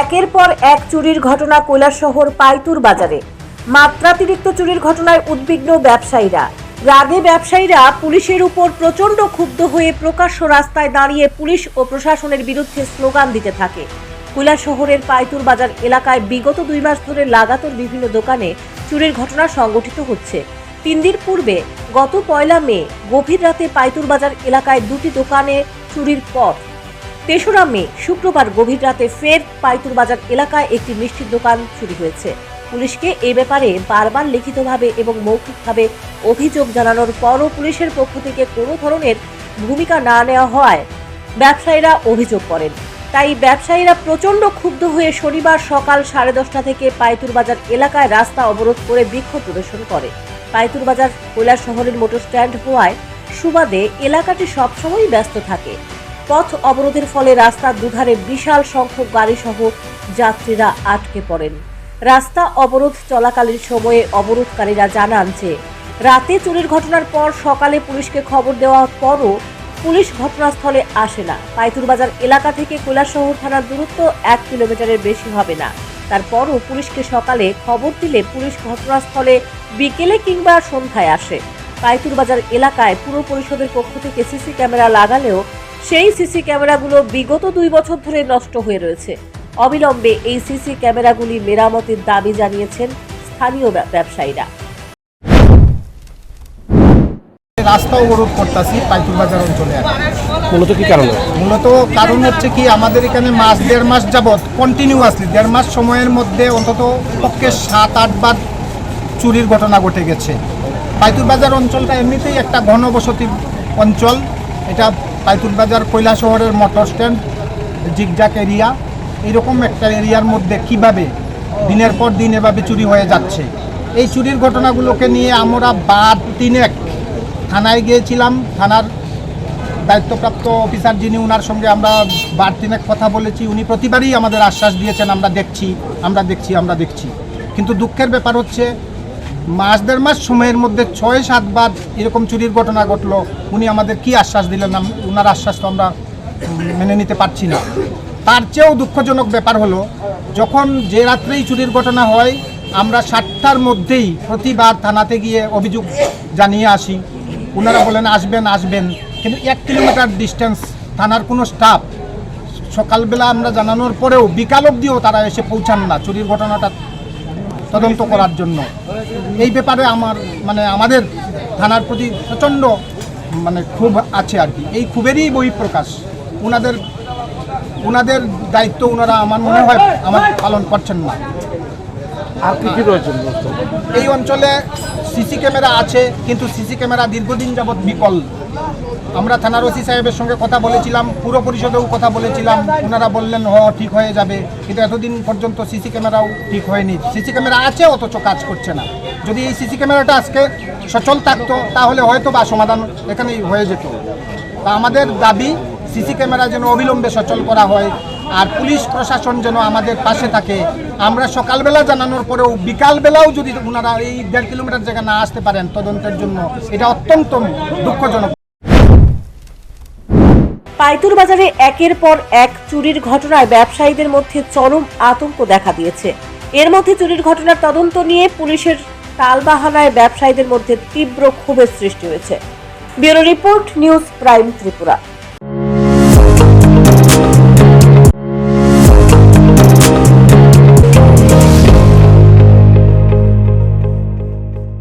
একের পর এক চুরির ঘটনা কৈলাসহর পাইতুর বাজারে। মাত্রাতিরিক্ত চুরির ঘটনায় উদ্বিগ্ন ব্যবসায়ীরা। রাগে ব্যবসায়ীরা পুলিশের উপর প্রচণ্ড ক্ষুব্ধ হয়ে প্রকাশ্য রাস্তায় দাঁড়িয়ে পুলিশ ও প্রশাসনের বিরুদ্ধে স্লোগান দিতে থাকে। কৈলাসহরের পাইতুর বাজার এলাকায় বিগত দুই মাস ধরে লাগাতার বিভিন্ন দোকানে চুরির ঘটনা সংঘটিত হচ্ছে। তিন দিন পূর্বে, গত পয়লা মে, গভীর রাতে পাইতুর বাজার এলাকায় দুটি দোকানে চুরির পথ তেসরা মে, শুক্রবার গভীর রাতে ফের পাইতুর বাজার এলাকায় একটি মিষ্টির দোকান চুরি হয়েছে। পুলিশকে এ ব্যাপারে বারবার লিখিতভাবে এবং মৌখিকভাবে অভিযোগ জানানোর পরও পুলিশের পক্ষ থেকে কোনো ধরনের ভূমিকা না নেওয়া হওয়ায় ব্যবসায়ীরা অভিযোগ করেন। তাই ব্যবসায়ীরা প্রচণ্ড ক্ষুব্ধ হয়ে শনিবার সকাল সাড়ে দশটা থেকে পাইতুর বাজার এলাকায় রাস্তা অবরোধ করে বিক্ষোভ প্রদর্শন করে। পাইতুর বাজার কৈলাস শহরের মোটর স্ট্যান্ড হওয়ায় সুবাদে এলাকাটি সবসময়ই ব্যস্ত থাকে। পথ অবরোধের ফলে রাস্তার দুধারে বিশাল সংখ্যক গাড়িসহ যাত্রীরা আটকে পড়েন। রাস্তা অবরোধ চলাকালীন সময়ে অবরোধকারীরা জানান যে, রাতে চুরির ঘটনার পর সকালে পুলিশকে খবর দেওয়ার পরও পুলিশ ঘটনাস্থলে আসে না। পাইতুর বাজার এলাকা থেকে কৈলাসহর থানার দূরত্ব এক কিলোমিটারের বেশি হবে না। তারপরও পুলিশকে সকালে খবর দিলে পুলিশ ঘটনাস্থলে বিকেলে কিংবা সন্ধ্যায় আসে। পাইতুর বাজার এলাকায় পুর পরিষদের পক্ষ থেকে সিসি ক্যামেরা লাগালেও সেই সিসি ক্যামেরাগুলো বিগত দুই বছর ধরে নষ্ট হয়ে রয়েছে। অবিলম্বে এই সিসি ক্যামেরাগুলি মেরামতের দাবি জানিয়েছেন স্থানীয় ব্যবসায়ীরা। রাস্তা অবরোধ করতেছি পাইতুর বাজার অঞ্চলে মূলত কি কারণে? মূলত কারণ হচ্ছে কি আমাদের এখানে মাস দেড় মাস যাবৎ কন্টিনিউয়াসলি দেড় মাস সময়ের মধ্যে অন্তত পক্ষে সাত আটবার চুরির ঘটনা ঘটে গেছে। পাইতুর বাজার অঞ্চলটা এমনিতেই একটা ঘনবসতি অঞ্চল। এটা বাজার কৈলা শহরের মোটর স্ট্যান্ড জিগজাক এরিয়া এইরকম একটা এরিয়ার মধ্যে কীভাবে দিনের পর দিন এভাবে চুরি হয়ে যাচ্ছে? এই চুরির ঘটনাগুলোকে নিয়ে আমরা বাদ তিনেক থানায় গিয়েছিলাম। থানার দায়িত্বপ্রাপ্ত অফিসার যিনি ওনার সঙ্গে আমরা বার তিনেক কথা বলেছি। উনি প্রতিবারই আমাদের আশ্বাস দিয়েছেন, আমরা দেখছি আমরা দেখছি আমরা দেখছি। কিন্তু দুঃখের ব্যাপার হচ্ছে মাস, দেড় মাস সময়ের মধ্যে ছয় সাতবার এরকম চুরির ঘটনা ঘটলো, উনি আমাদের কি আশ্বাস দিলেন ওনার আশ্বাস তো আমরা মেনে নিতে পারছি না। তার চেয়েও দুঃখজনক ব্যাপার হলো, যখন যে রাত্রেই চুরির ঘটনা হয়, আমরা সাতটার মধ্যেই প্রতিবার থানাতে গিয়ে অভিযোগ জানিয়ে আসি। ওনারা বলেন, আসবেন আসবেন। কিন্তু এক কিলোমিটার ডিস্টেন্স থানার কোনো স্টাফ, সকালবেলা আমরা জানানোর পরেও বিকাল অবধিও তারা এসে পৌঁছান না, চুরির ঘটনাটা তদন্ত করার জন্য। এই ব্যাপারে আমার মানে আমাদের থানার প্রতি প্রচণ্ড মানে খুব আছে আর কি। এই ক্ষোভেরই বহিঃপ্রকাশ ওনাদের ওনাদের দায়িত্ব ওনারা আমার মনে হয় আমার পালন করছেন না। আর কি কি রয়েছে এই অঞ্চলে সিসি ক্যামেরা আছে কিন্তু সিসি ক্যামেরা দীর্ঘদিন যাবৎ বিকল। আমরা থানার ওসি সাহেবের সঙ্গে কথা বলেছিলাম, পুরো পরিষদেও কথা বলেছিলাম। ওনারা বললেন, হ, ঠিক হয়ে যাবে। কিন্তু এতদিন পর্যন্ত সিসি ক্যামেরাও ঠিক হয়নি। সিসি ক্যামেরা আছে, অথচ কাজ করছে না। যদি এই সিসি ক্যামেরাটা আজকে সচল থাকতো, তাহলে হয়তো বা সমাধান এখানেই হয়ে যেত। তা আমাদের দাবি, সিসি ক্যামেরা যেন অবিলম্বে সচল করা হয়, আর পুলিশ প্রশাসন যেন আমাদের পাশে থাকে। আমরা সকালবেলা জানানোর পরেও, বিকালবেলাও যদি ওনারা এই দেড় কিলোমিটার জায়গা না আসতে পারেন তদন্তের জন্য, এটা অত্যন্ত দুঃখজনক। পাইতুর বাজারে একের পর এক চুরির ঘটনায় ব্যবসায়ীদের মধ্যে চরম আতঙ্ক দেখা দিয়েছে। এর মধ্যে চুরির ঘটনার তদন্ত নিয়ে পুলিশের তালবাহানায় ব্যবসায়ীদের মধ্যে তীব্র ক্ষোভের সৃষ্টি হয়েছে। Bureau report news prime Tripura.